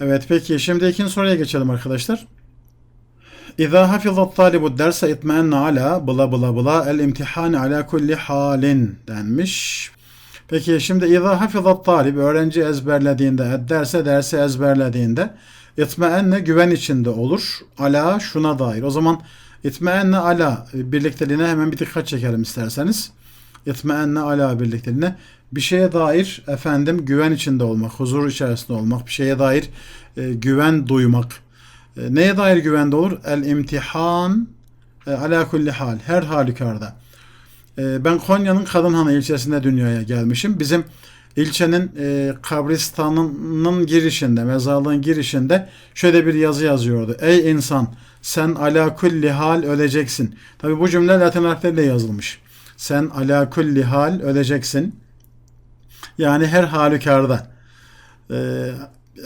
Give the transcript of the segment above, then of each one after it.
Evet peki şimdi ikinci soruya geçelim arkadaşlar. İza hafizat talibu derse itmenne ala bla bla bla el imtihani ala kulli halin denmiş. Peki şimdi İza hafizat talib öğrenci ezberlediğinde derse dersi ezberlediğinde itmenne güven içinde olur. Ala şuna dair. O zaman itmenne ala birlikteliğine hemen bir dikkat çekelim isterseniz. İtmenne ala birlikteliğine bir şeye dair efendim güven içinde olmak, huzur içerisinde olmak, bir şeye dair e, güven duymak. E, neye dair güvende olur? El imtihan e, ala kulli hal. Her halükarda. E, ben Konya'nın Kadınhanı ilçesinde dünyaya gelmişim. Bizim ilçenin e, kabristanının girişinde, mezarlığın girişinde şöyle bir yazı yazıyordu. Ey insan sen ala kulli hal öleceksin. Tabi bu cümle Latin harfleriyle yazılmış. Sen ala kulli hal öleceksin. Yani her halükarda. E,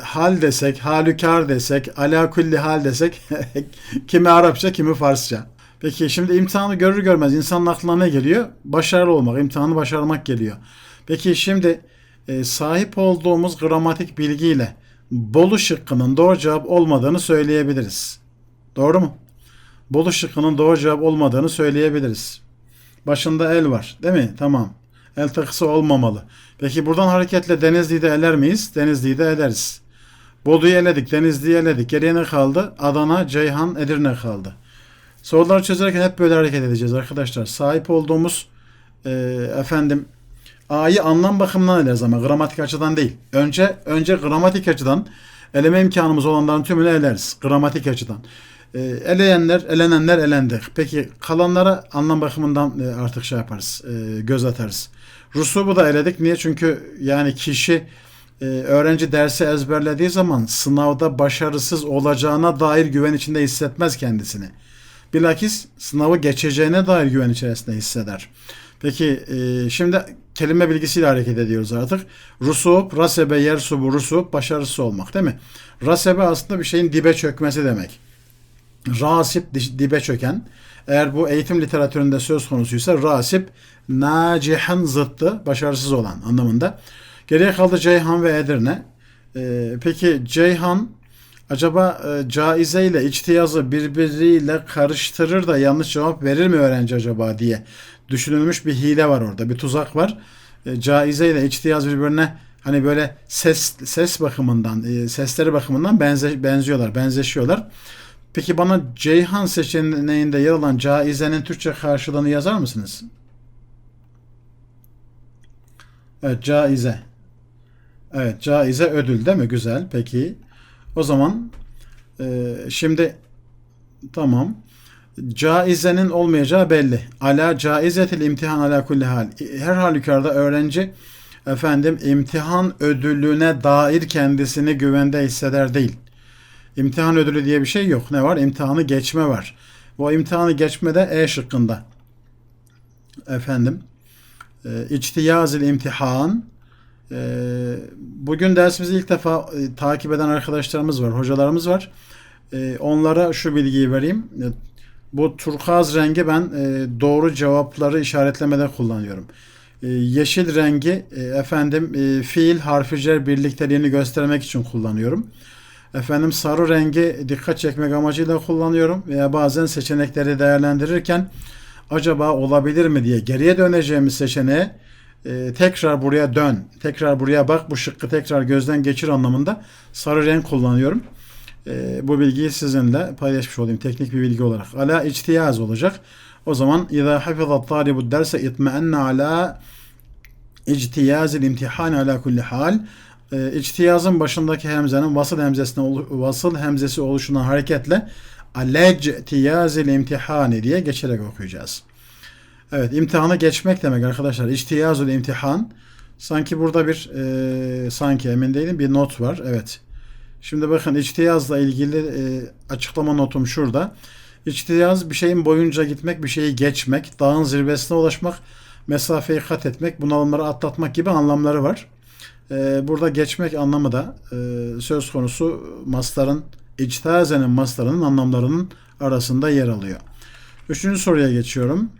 hal desek, halükar desek, ala kulli hal desek kimi Arapça kimi Farsça. Peki şimdi imtihanı görür görmez insanın aklına ne geliyor? Başarılı olmak, imtihanı başarmak geliyor. Peki şimdi e, sahip olduğumuz gramatik bilgiyle Bolu şıkkının doğru cevap olmadığını söyleyebiliriz. Doğru mu? Bolu şıkkının doğru cevap olmadığını söyleyebiliriz. Başında el var değil mi? Tamam. El takısı olmamalı. Peki buradan hareketle Denizli'yi de eler miyiz? Denizli'yi de eleriz. Bolu'yu eledik, Denizli'yi eledik. Geriye ne kaldı? Adana, Ceyhan, Edirne kaldı. Soruları çözerken hep böyle hareket edeceğiz arkadaşlar. Sahip olduğumuz e, efendim A'yı anlam bakımından eleriz ama gramatik açıdan değil. Önce önce gramatik açıdan eleme imkanımız olanların tümünü eleriz. Gramatik açıdan. E, eleyenler, elenenler elendi. Peki kalanlara anlam bakımından e, artık şey yaparız. E, göz atarız. Rusubu da eledik. Niye? Çünkü yani kişi e, öğrenci dersi ezberlediği zaman sınavda başarısız olacağına dair güven içinde hissetmez kendisini. Bilakis sınavı geçeceğine dair güven içerisinde hisseder. Peki e, şimdi kelime bilgisiyle hareket ediyoruz artık. Rusub, rasebe, yersubu, rusub, başarısız olmak değil mi? Rasebe aslında bir şeyin dibe çökmesi demek. Rasip dibe çöken. Eğer bu eğitim literatüründe söz konusuysa rasip nacihan zıttı, başarısız olan anlamında. Geriye kaldı Ceyhan ve Edirne. E, peki Ceyhan acaba e, caize ile içtiyazı birbiriyle karıştırır da yanlış cevap verir mi öğrenci acaba diye düşünülmüş bir hile var orada. Bir tuzak var. E, caize ile içtiyaz birbirine hani böyle ses ses bakımından, e, sesleri bakımından benze, benziyorlar, benzeşiyorlar. Peki bana Ceyhan seçeneğinde yer alan caizenin Türkçe karşılığını yazar mısınız? Evet, caize. Evet, caize ödül değil mi? Güzel. Peki. O zaman e, şimdi tamam. Caizenin olmayacağı belli. Ala caizetil imtihan ala kulli hal. Her halükarda öğrenci efendim imtihan ödülüne dair kendisini güvende hisseder değil. İmtihan ödülü diye bir şey yok. Ne var? İmtihanı geçme var. Bu imtihanı geçmede E şıkkında. Efendim. E, İçtiyazil imtihan. E, bugün dersimizi ilk defa e, takip eden arkadaşlarımız var, hocalarımız var. E, onlara şu bilgiyi vereyim. Bu turkuaz rengi ben doğru cevapları işaretlemede kullanıyorum. Yeşil rengi efendim fiil harficer birlikteliğini göstermek için kullanıyorum. Efendim sarı rengi dikkat çekmek amacıyla kullanıyorum veya bazen seçenekleri değerlendirirken acaba olabilir mi diye geriye döneceğimiz seçeneğe e, tekrar buraya dön, tekrar buraya bak, bu şıkkı tekrar gözden geçir anlamında sarı renk kullanıyorum. E, bu bilgiyi sizinle paylaşmış olayım teknik bir bilgi olarak. Ala içtiyaz olacak. O zaman İza hafizat talibu derse itmeenne ala ictiyazil imtihan ala kulli hal e, içtiyazın başındaki hemzenin vasıl hemzesine vasıl hemzesi oluşuna hareketle alectiyazil imtihani diye geçerek okuyacağız. Evet imtihanı geçmek demek arkadaşlar. İçtiyazul imtihan. Sanki burada bir e, sanki emin değilim bir not var. Evet. Şimdi bakın içtiyazla ilgili e, açıklama notum şurada. İçtiyaz bir şeyin boyunca gitmek, bir şeyi geçmek, dağın zirvesine ulaşmak, mesafeyi kat etmek, bunalımları atlatmak gibi anlamları var. E, burada geçmek anlamı da e, söz konusu masların, içtiyazenin maslarının anlamlarının arasında yer alıyor. Üçüncü soruya geçiyorum.